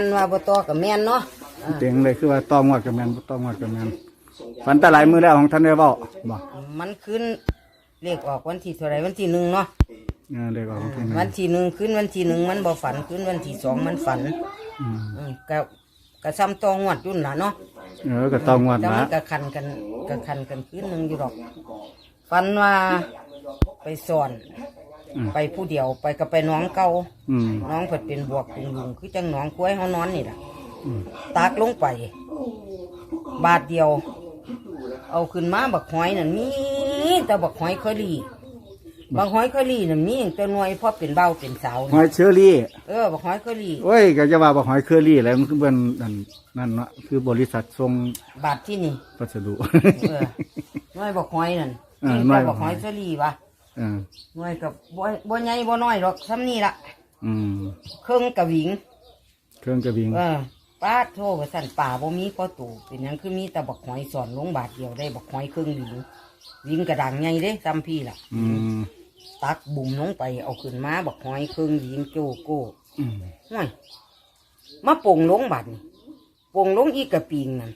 มันว่าบ่ต่อกับแม่นเนาะอ่าเตียงเลยคือว่าต้องวัดกับแมนบ่ต้องวัดกับแมนฝันแตะหลายมือแล้วของท่านได้เว้าบ่มันขึ้นเลขออกวันที่เท่าไหรวันที่หนึ่งเนาะเออเด็กของท่านวันที่หนึ่งขึ้นวันที่หนึ่งมันบ่ฝันขึ้นวันที่สองมันฝันอืมอืมก็ก็ซ้ำตองวดยุ่นล่ะเนาะเออก็ต้องวัดแต่ละมันก็คันกันก็คันกันขึ้นหนึ่งอยู่ดอกฝันว่าไปสอน อืม ไปผู้เดียวไปก็ไปหน้องเก่าอืมน้องเพิ่นเป็นบวกลุงลุงคือจังหน้องกล้วยเฮานอนนี่ล่ะอืม ตากลงไป บาทเดียว เอาขึ้นมาบักหอยนั่นมีแต่บักหอยเคอรี่บักหอยเคอรี่นั่นมีแต่หน่วยพอเป็นเบ้าเป็นสาวหอยเชอรี่เออบักหอยเคอรี่โอ้ยก็จะว่าบ่หอยเคอรี่อะไรมันคือเบิ่นนั่นนั่นเนาะคือบริษัทส่งบาทที่นี่ พัสดุ เออหน่วยบักหอยนั่นเออจริงหน่วยแต่บับักกหหออยยเคอรี่วะเออหน่วยกับบ่บ่ใหญ่บ่น้อยหรอกซ้ำนี่ละอืมเครื่องกระหวิง เครื่องกระวิงเออป้าโทว่าสั่นป่าบ่มีก็ตู่เป็นหยังคือมีแต่บักหอยสอนลงบาทเดียวได้บักหอยเครื่องหวิงหวิงกระดังใหญ่เด้ซ้ำพี่ล่ะ อืมตักบุ่มลงไปเอาขึ้นมาบักหอยเครื่องหวิงโจโก้อืมห่วยมาโป่งลงบัดนี่โป่งลงอีกกระปิงนั่น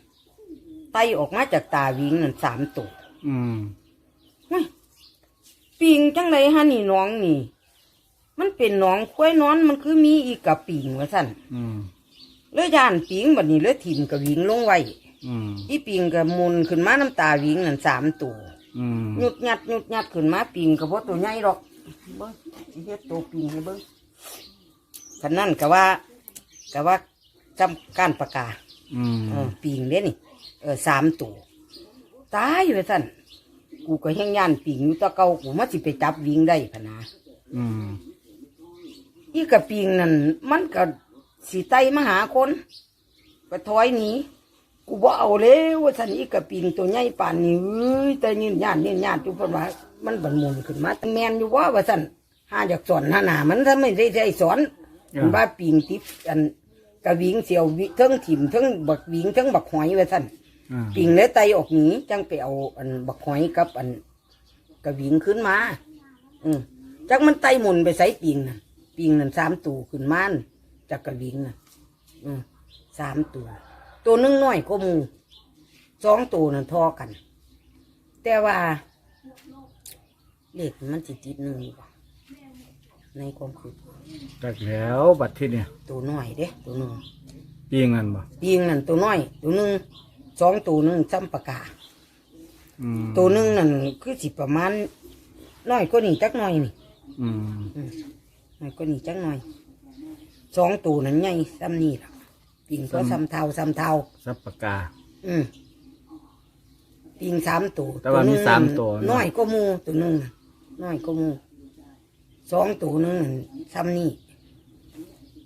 ไตออกมาจากตาหวิงนั่นสามตัวอืมห่วย ปิงจังไรฮะนี่น้องนี่ มันเป็นน้องควายนอนมันคือมีอีกกระปิงว่าสั่นอืมเลยย่านปิงบัดนี้เลยถิ่มกระหวิงลงไว้อืมอีปิงกระมุนขึ้นมาน้ำตาหวิงนั่นสามตัวอืมหยุดหยัดหยุดหยัดขึ้นมาปิงกระเพาะตัวใหญ่หรอกเบิ้งสิเฮ็ดตัวปิงให้เบิ้งกันนั่นก็ว่าก็ว่าจำการประกาอืมเออปิงเด้นี่ เออสามตัวตายอยู่สั่น กูก็แห้งย่านปิงอยู่แตะเกากูมาสิไปจับวิงได้พะนะอืม อีกระปิงนั่นมันก็สิไตมาหาคนก็ถอยหนีกูบ่เอาเลยว่าสันอีกระปิงตัวใหญ่ป่านนี้เอ้ยแต่ยืนย่านยืนย่านจุเพิ่นว่ามันบันมุนขึ้นมาแมนอยู่ว่าว่าสันหาอยากสอนหาหนามันถ้าไม่ได้ได้สอนมันว่าปิงติดอันกระวิงเสียววิเทิงถิ่มเทิงบักวิงเทิงบักหอยว่าสัน อ่าปิงเลยไตออกหนีจังไปเอาอันบักหอยกับอันกระวิงขึ้นมา อืมจักมันไตหมุนไปใส่ปิงน่ะปิงนั่นสามตัวขึ้นมาน่ะจากกระวิงน่ะ อืมสามตัว ตัวหนึงน้อยก็มูสองตัวนั่นทอกัน แต่ว่าเลขมันจิติดหนึ่งอยู่บ่ในความคิดจากแล้วบัดที่เนี่ยตัวน้อยเด้ ตัวหนึ่ง ปีงันบ่ปิงนั่นตัวน้อย ตัวหนึ่ง สองตัวหนึ่งซ้ำปากกา อืมตัวหนึ่งนั่นคือสิประมาณน้อยก็นี่จักหน่อยนี่อืมน้อยก็นี่จักหน่อยสองตัวนั้นใหญ่ซ้ำนี่ล่ะปิงก็ซ้ำเท่าซ้ำเท่าซับปากกา อืมปิงสามตัวแต่ว่ามีหนึ่งสามตัวนะ น้อยก็มูตัวหนึ่งน่ะน้อยก็มูสองตัวหนึ่งนั่นซ้ำนี่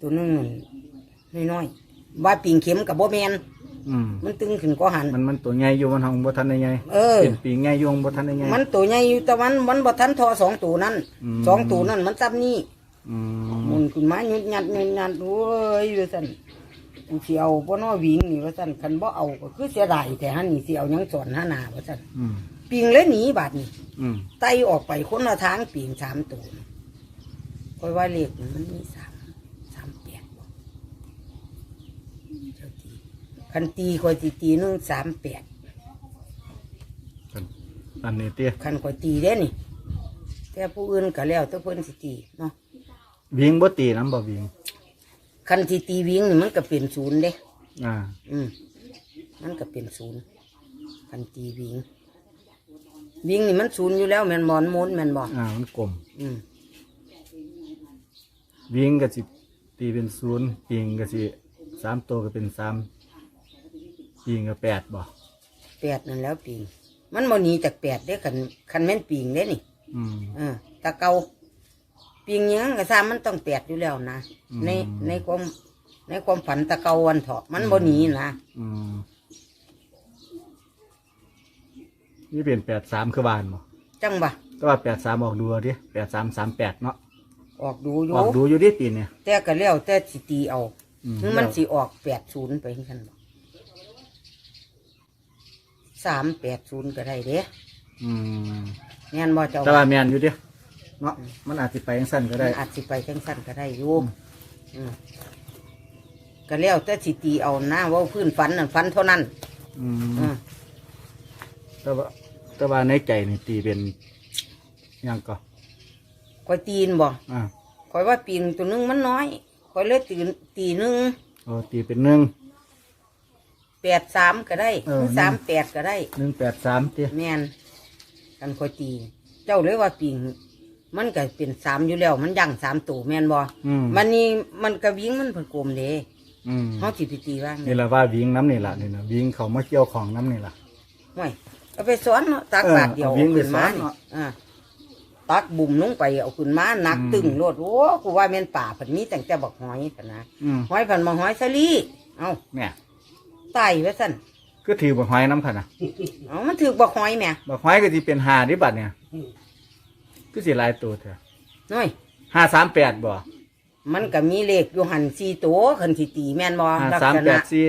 ตัวหนึ่งนั่นน้อยๆว่าปิงเข็มกับโบแมน อืมมันตึงขึ้นก็หัน มันมันตัวใหญ่อยู่มันห้องบ่ทันได้ใหญ่เออ เป็นปีใหญ่อยู่บ่ทันได้ใหญ่ มันตัวใหญ่อยู่แต่มันมันบ่ทันทอสองตัวนั้นอืม สองตัวนั้นมันซ้ำนี่อืมหมุนขึ้นมาหยุดหยัดหยุดหยัดโอ้ยว่าซั่นกูสิเอาบ่น้อวิ่งนี่ว่าซั่นคันบ่เอาก็คือเสียดายแต่หันนี่สิเอาหยังสอนหาหน้าว่าซั่นอืมปิงเลยหนีบาดนี่อืมไตออกไปคนละทางปิงสามตัวคอยว่าเลขนี่มันมีสามสามแปดบ่เจ้าตี คันตีคอยตีตีหนึงสามแปดอันนี้เตี้ยคันคอยตีเด้นี่ แต่ผู้อื่นก็แล้วแต่เพิ่นสิตีเนาะวิ่งบ่ตีน้ำบ่วิ่งคันที่ตีวิ่งนี่มันก็เป็นศูนย์เด้ อ่า อืมมันก็เป็นศูนย์คันตีวิ่งวิ่งนี่มันศูนย์อยู่แล้วแมนบอลม้วนแมนบอลอ่า มันกลมอืมวิ่งก็สิตีเป็นศูนย์ปิงก็สิสามตัวก็เป็นสาม ปิงก็แปดบ่แปดนั่นแล้วปิงมันบ่หนีจากแปดเด้คันคันแม่นปิงเด้นี่อืม เออตะเกาปิงหยังกระซามมันต้องแปดอยู่แล้วนะอืม ในในความในความฝันตะเกาวันเถาะมันบ่หนีนะอืมนี่เป็นแปดสามคือบานบ่จังบะก็ว่าแปดสามออกดูเอาดิแปดสามสามแปดเนาะออกดูอยู่ออกดูอยู่ดิปีเนี่ยแต่ก็แล้วแต่สิตีเอาอืมคือมันสิออกแปดศูนย์ไปจังซั่นบ่ สามแปดศูนย์ก็ได้เด้อืมแม่นบ่เจ้าแต่ว่าแมนอยู่ดิเนาะมันอาจจะไปยังสั้นก็ได้อาจสิไปจังสั้นก็ได้อยู่อืมก็แล้วแต่สิตีเอานะเว่าพื้นฝันนั่นฝันเท่านั้นอืมอืมแต่ว่าแต่ว่าในใจนี่ตีเป็นหยังก็คอยตีนบ่อ่าคอยว่าปีนตัวหนึงมันน้อยคอยเลยตีนตีหนึง โอ้ตีเป็นหนึ่ง แปดสามก็ได้เออสามแปดก็ได้ หนึ่งแปดสามเตี้ยแม่นกันคอยตี เจ้าเลยว่าปีงมันก็เป็นสามอยู่แล้ว มันยั่งสามตัวแม่นบ่อืมมันนี่มันกระวิ่งมันเพิ่นกลมเด้อืมเขาสิไปตีว่างนี่ละว่าวิ่งน้ำนี่ละนี่นะวิ่งเขามาเกี่ยวของน้ำนี่ละ ห่วยเอาไปสอนเนาะตักเออบาทเดียวเอาวิ่งไปขึ้นมาสอนนี่เนาะอ่าตักบุ่มลงไปเอาขึ้นมาหนักอืม ตึงโลดโอ้กูว่าแม่นป่าเพิ่นมีตั้งแต่บักหอยปะนะอืมหอยเพันมาหอยสลีเอ้าเนี่ย ตายไว้ซั่นก็ถือบักหอยน้ำค่ะนะเอ้ามันถือบักหอยแหม่บักหอยก็ที่เป็นหาดิบัตเนี่ยก็สิหลายตัวเถอะน้อยห้าสามแปดบ่มันก็มีเลขอยู่หันสี่ตัวคันสิตีแม่นบ่ห้าลักสามษแปณะดสี่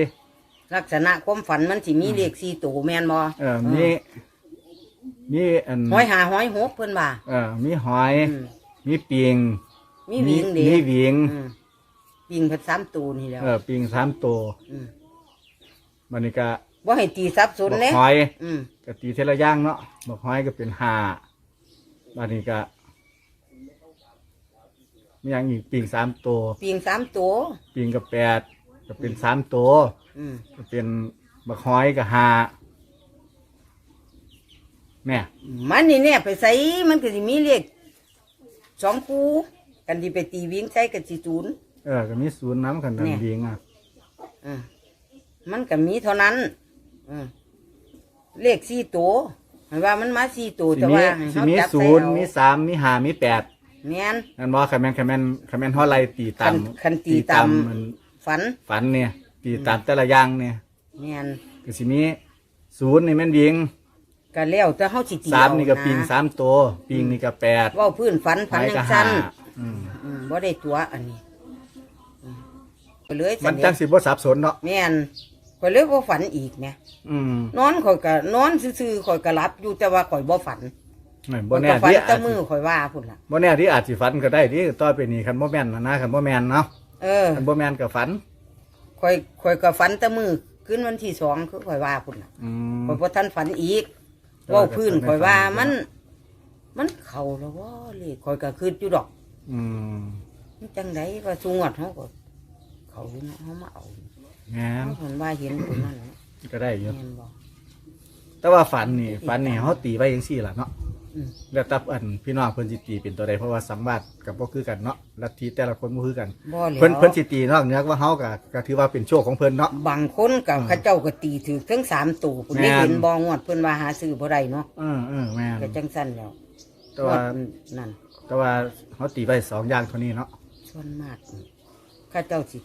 ลักษณะความฝันมันสิมีเลขสี่ตัวแม่นบ่เออมีมีอันหอยหาหอยหกเพิ่นว่าเออมีหอย อืมมีปิงมีวิงเด้มีวิงอืมวิงเพิ่นสามตัวนี่แหล้วเออปิงสามตัวอืม มันนี่ก็บ่ให้ตีสับสนบักเด้หอยอืมก็ตีเทละอย่างเนาะบักหอยก็เป็นห้ามันนี่ก็มีอย่างอีกปิงสามตัวปิงสามตัว ปิงก็แปดก็เป็นสามตัวอืมก็เป็นบักหอยก็ห้าแม่มันนี่เนี่ยไปใส่มันก็สิมีเลขสองคู่กันที่ไปตีวิ่งใส่กันสิศูนย์เออก็มีศูนย์น้ำกันดัเนี่งยวิงอะอืม มันก็มีเท่านั้น อืมเลขสี่ตัวเห็นว่ามันมาสี่ตัวสิแต่มีว่าให้สิเขามีจับศูใส่นย์เอามีสามมีห้ามีแปดแม่น นั่นบ่คันแม่นคันแม่นคันแม่นเท่าไรตีตามคันคันตีตามมันฝันฝันเนี่ย ตีตามแต่ละอย่างเนี่ยแม่นก็สิมีศูนย์นี่แม่นวิงก็แล้วแต่เฮาสิตีสามเอนี่ก็ะปิงสามตัวปิงนี่ก็แปดเว่าพื้นฝันฝันหอยจัก็งห้าสั้นอืมอืมบ่ได้ตัวอันนี้อืมก็เลยมันเสจัน่งห์สิบ่สับสนเนาะแม่น ก็เลยบ่ฝันอีกแหม่อืมนอนข่อยก็นอนซื่อๆข่อยก็หลับอยู่แต่ว่าข่อยบ่ฝันไม่ข่บ่อยแน่ก็ฝันที่แต่อาจมือข่อยว่าพุ่นล่ะ บ่แน่ที่อาจสิฝันก็ได้ที่ต่อไปนี้คันบ่แม่นนะนะคันบ่แม่นเนาะเออคันบ่แม่นก็ฝัน ข่อยข่อยก็ฝันแต่มือขึ้นวันที่สองคือข่อยว่าพุ่นล่ะอืม ข่อยบ่ทันฝันอีกแต่ว่าเว่าพื้นก็ไม่ข่อยว่าฝันมัน มันเข้าแล้วว่าเลยข่อยก็คืดอยู่ดอกอืมมันจังไดว่าสูงวดเฮาก็เขาอยู่เนาะเฮามาเอา แม่นเฮาเห็นว่าเห็นตัวนั้นเนาะก็ได้อยู่ แม่นบ่แต่ว่าฝันนี่ฝันนี่เฮาตีไว้จังซี่ล่ะเนาะอืมแล้วแตับอันพี่น้องเพิ่นสิตีเป็นตัวใดเพราะว่าสังวาสกับบ่คือกันเนาะลัทธิแต่ละคนบ่คือกัน บ่แล้วเพิ่นเพิ่นสิตีนอกเหนือว่าเฮาก็ก็ถือว่าเป็นโชคของเพิ่นเนาะ บางคนกับอืมเข้าเจ้าก็ตีถือทั้งสามตัวพุ่นได้แม่น เห็นบ่งวดเพิ่นว่าหาซื้อบ่ได้เนาะเออเออแม่นก็จังซั่นแล้วแต่ว่างดนั่น แต่ว่าเฮาตีไว้สองอย่างเท่านี้เนาะส่วนมากเข้าเจ้าสิ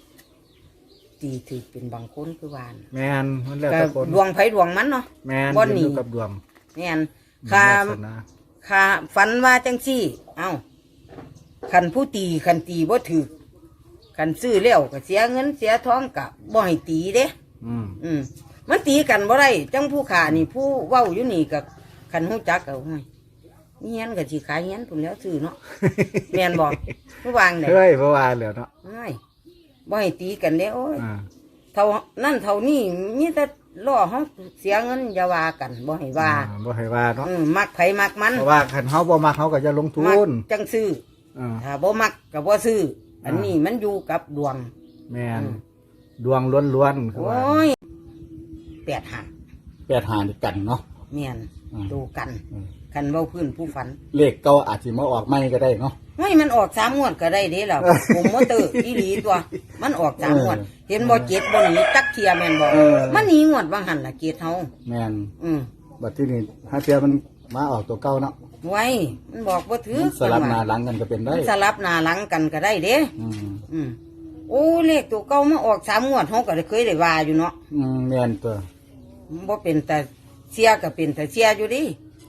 ตีถือเป็นบางคนคือว่านะแม่นมันแล้วก็แต่คนดวงไผดวงมันเนาะแม่นบ่หนีอยู่กับดวงแม่นค่าวาสนาค่าฝันว่าจังซี่ เอ้าคันผู้ตีคันตีบ่ถือคันซื้อแล้วก็เสียเงินเสียทองก็บ่ให้ตีเด้ อืมอืมมันตีกันบ่ได้จังผู้ขานี่ผู้เว้าอยู่นี่กับคันหูจักเอาห้ยเฮียนก็สิขายเฮียนพุ่นแล้วซื้อเนาะแม่นบ่ผู้วางได้เฮ้ยบ่ว่าแล้วเนาะไม่ บ่ให้ตีกันเด้โอ้ยอ่าเท่านั่นเท่านี้มีแต่ล่อเฮาเสียเงินอย่าว่ากันบ่ให้ว่าอ่บ่ให้ว่าเนาะอืมมักไผมักมันเพราะว่าคันเฮาบ่มักเฮาก็จะลงทุมักนจังซื้ออ่า ถ้าบ่มักก็บ่ซื้ออันอ่านี้ นี้มันอยู่กับดวง แม่นอืม ดวงล้วนๆคือโอ้ว่ายแปดหาแปดหานี่กันเนาะ แม่นอืม ดูกัน อืม คันเว้าพื้นผู้ฝันเลขเก่าอาจสิมาออกใหม่ก็ได้เนาะเฮ้ยมันออกสามงวดก็ได้เด้ล่ะ ผมมอเตอร์อีหลีตัว มันออกสามงวดเออเห็นบ่เจ็ดบ่หนีจักเทียแม่นบ่เออ มันหนีงวดบางหันล่ะเจ็ดเฮาแม่นอืมบัดที่นี่ถ้าเทียมันมาออกตัวเก่าเนาะไว้มันบอกบ่ถือมันสลับหน้าหลังกันก็เป็นได้ มันสลับหน้าหลังกันก็ได้เด้ อืมอืมโอ้เลขตัวเก่ามาออกสามงวดเฮาก็ได้เคยได้ว่าอยู่เนาะอืมแม่นตัวบ่เป็นแต่เสียก็เป็นแต่เสียอยู่ดิ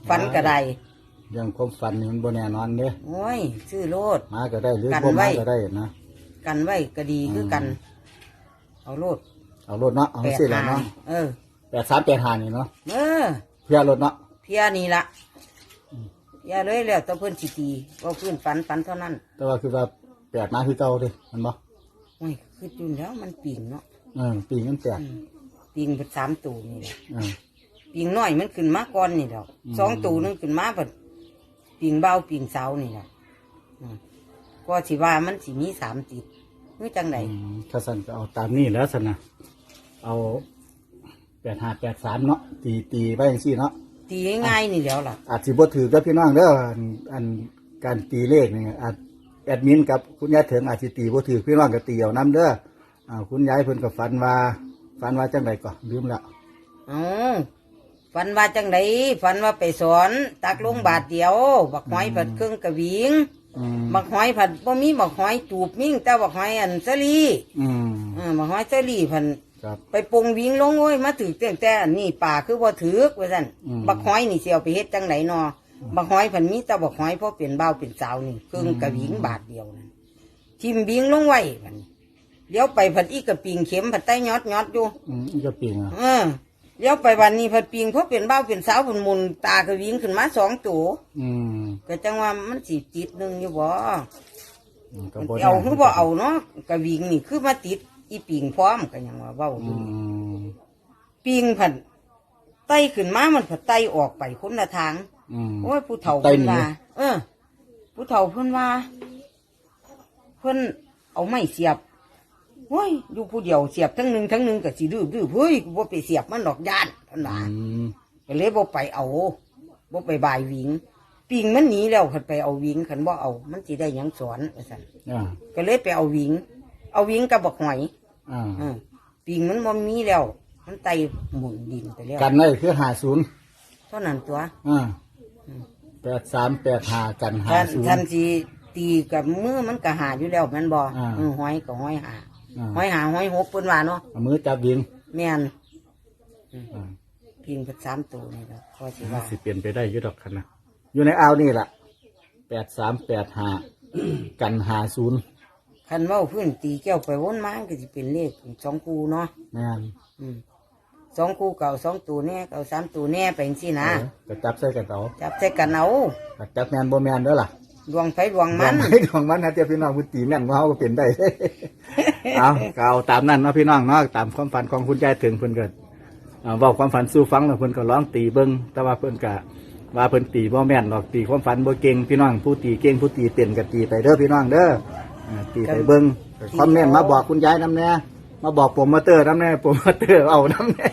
ฝันก็ได้เรื่องความฝันนี่มันบ่แน่นอนเด้โอ้ยซื้อโลด มาก็ได้หรือกันบ่ไว้ มาก็ได้นะ กันไว้ก็ดีคือกัน เอาโลดเอารถเนาะเอาแปดสิแหละหาเนาะเออ แปดสามแปดหานี่เนาะเออ เพื่อรถเนาะเพียนี่ละเพียเลยแล้วแตัวเพื่อนสิตีว่าเพื่อนฝันฝันเท่านั้นแต่ว่าคือว่าแปดมาคือเก่าเด้มันบ่โอ้ยคือจุนแล้วมันปิงเนาะเออปีงมันแตกอืมปิงเป็นสามตัวนี่แหละเออ ปิงน้อยมันขึ้นมาก่อนนี่ดอกอืมสองตัวนึงขึ้นมาแบบปิงเบาปิงเสานี่แหละอืมก็สิว่ามันสิมีสามติดนี่จังไหนอืมถ้าสั่นก็เอาตามนี้แล้วสันนะเอาแปดห้าแปดสามเนาะตีตีไว้อย่างซี่เนาะตีง่ายๆนี่แล้วล่ะ อาจสิบ่ถือกับพี่น้องเด้ออันอันการตีเลขนี่อาจแอดมินกับคุณยายเถิงอาจสิตีบ่ถือพี่น้องก็ตีเอานํเด้ออ่าคุณยายเพิ่นก็ฝันว่าฝันว่าจังไดก็ลืมแล้วเอ๋อ ฝันว่าจังไดฝันว่าไปสอนตักลงบาทเดียว บักหอยผัดเครื่องกระวิงอืมบักหอยผัดบ่มีบักหอยจูบมิ่งแต่บักหอยอันสลีอืมเออบักหอยสลีพันครับ ไปปรุงวิงลงโอ้ยมาถือแต่แต่อันนี่ป่าคือบ่ถือกว่าซั่นอืม บักหอยนี่สิเอาไปเฮ็ดจังไดนอบักหอยพันมีแต่บักหอยเพราะเป็นเบาวเป็นสาวนี่เครื่องกระวิงบาทเดียวนั่นทิมวิงลงไว้พันเลี้ยวไปพันอีกกระปิงเข็มพันใต้ยอดยอดอยู่ อืมอีกก็ปีงอะ เออ เลี้ยวไปวันนี้พันปิงเพราะเป็นเบาวเป็นสาวพันมุนตากระวิงขึ้นมาสองตัวอืมก็จังว่ามันสิติดหนึงอยู่บ่อืมก็บ่ได้เอาคือบ่เอาเนาะกระวิงนี่คือมาติดอีปิงพร้อมก็ยังว่าเว้าออืยู่มปิงผันไต่ขึ้นมามันผัดไต่ออกไปคนละทาง อืม โอ้ยผู้เฒ่าไต่เพิ่นหนีว่าเออผู้เฒ่าเพิ่นว่าเพิ่นเอาไม้เสียบ โอ้ยอยู่ผู้เดียวเสียบทั้งหนึ่งทั้งหนึ่งก็สิดื้อดื้อเฮ้ยกูบ่ไปเสียบมันดอกย่านเพิ่นว่าอืมก็เลยบ่ไปเอาบ่ไปบายหวิงปิงมันหนีแล้วคันไปเอาหวิงคันบ่เอา มันสิได้หยังสอนว่าซั่นอ่าก็เลยไปเอาหวิง เอาหวิงกับบักหอยอ่าเออปิงมันบ่มีแล้ว มันไต่หมุนดินไปแล้วกันได้คือหาศูนย์เท่านั้นตัว อ่าแปดสามแปดหากันหาท่านศูนท่านย์ สิตีกับมือมันก็หาอยู่แล้วแมันบ่อ่า เออหอยก็หอยหา อ่าหอยหาหอยหกเพิ่นว่าเนาะเอามือจับยิงแม่นอ่าพิงเพิ่นสามตัวนี่แหละพอสิว่าสิเปลี่ยนไปได้อยุดอกคันนะอยู่ในอ่าวนี่แหละแปดสามแปดหากันหาศูนย์คันเว้าพื้นตีแก้วไปวนมาก็สิเป็นเลขสองคู่เนาะแม่นอืมสองคู่เก่าสองตัวแน่เก่าสามตัวแน่ไปจังซี่นะเออก็จับใส่กันเอาจับใส่กันเอาก็จับแมนบ่แมนเด้อล่ะ ดวงไฟดวงมันดวงไม้ดวงมันนะเจ้าพี่น้องพุตีแม่นว่าเขาก็เป็นได้ เอาก็เอาตามนั้นเนาะพี่น้องเนาะตามความฝันของคุณยายถึงเพิ่นเกิดบอกความฝันสู้ฟังแล้วเพิ่นก็ร้องตีเบิ้งแต่ว่าเพิ่นก็ว่าเพิ่นตีบ่แม่นหรอกตีความฝันบ่เก่งพี่น้องผู้ตีเก่งผู้ตีเป็นก็ตีไปเด้อพี่น้องเด้อตีไปเบิ้งคอมเมนต์มาบอกคุณยายน้ำแน่มาบอกผมมาเตอร์นำแน่ผมมาเตอร์เอาน้ำแน่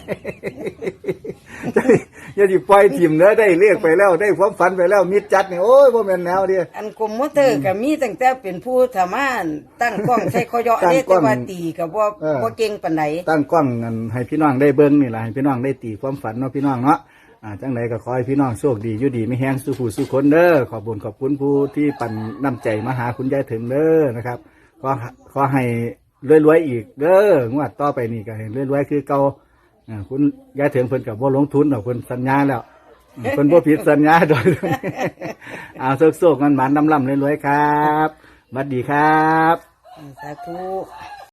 อย่าสิปล่อยทิมเด้อได้เรียกไปแล้วได้ความฝันไปแล้วมิดจัดนี่โอ้ยบ่แม่นแนวเดียอันกลมมอเตอร์ก็มีตั้งแต่เป็นผู้ทำานตั้งกล้องใช้ขอยอตั้งเด้กล้แต่องว่าตีก็บ่เออ บ่เก่งปานใดตั้งกล้องกันให้พี่น้องได้เบิ้งนี่แหละให้พี่น้องได้ตีความฝันเนาะพี่น้องเนาะอ่าจังใดก็ขอให้พี่น้องโชคดีอยู่ดีไม่แห้งสู้ผู้สู้คนเด้อขอบคุญขอบคุณผู้ที่ปั่นน้ำใจมาหาคุณยายถึงเด้อนะครับขอขอให้รวยๆอีกเด้องวดต่อไปนี่ก็ให้รวยๆคือเก่า อ่าคุณยายถึงเพิ่นกับว่ลงทุนหรอกเพิ่นสัญญาแล้วเพิ่นบ่ผิดสัญญาโดยเอาโชคๆมันหมานๆลำๆรวยๆครับบัดดีครับสาธุ